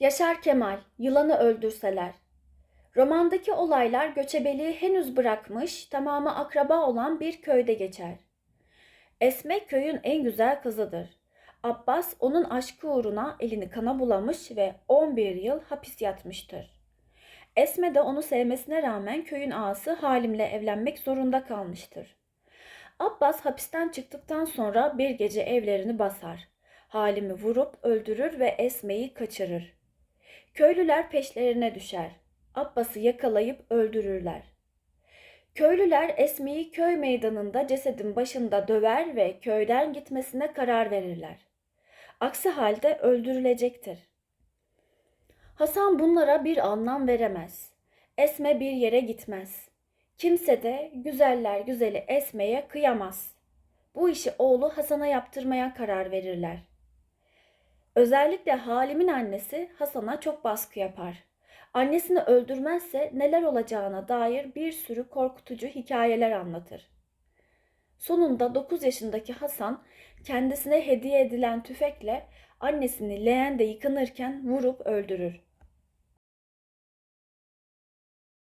Yaşar Kemal, yılanı öldürseler. Romandaki olaylar göçebeliği henüz bırakmış, tamamı akraba olan bir köyde geçer. Esme köyün en güzel kızıdır. Abbas onun aşkı uğruna elini kana bulamış ve 11 yıl hapis yatmıştır. Esme de onu sevmesine rağmen köyün ağası Halim'le evlenmek zorunda kalmıştır. Abbas hapisten çıktıktan sonra bir gece evlerini basar. Halim'i vurup öldürür ve Esme'yi kaçırır. Köylüler peşlerine düşer. Abbas'ı yakalayıp öldürürler. Köylüler Esme'yi köy meydanında cesedin başında döver ve köyden gitmesine karar verirler. Aksi halde öldürülecektir. Hasan bunlara bir anlam veremez. Esme bir yere gitmez. Kimse de güzeller güzeli Esme'ye kıyamaz. Bu işi oğlu Hasan'a yaptırmaya karar verirler. Özellikle Halim'in annesi Hasan'a çok baskı yapar. Annesini öldürmezse neler olacağına dair bir sürü korkutucu hikayeler anlatır. Sonunda 9 yaşındaki Hasan kendisine hediye edilen tüfekle annesini leğende yıkanırken vurup öldürür.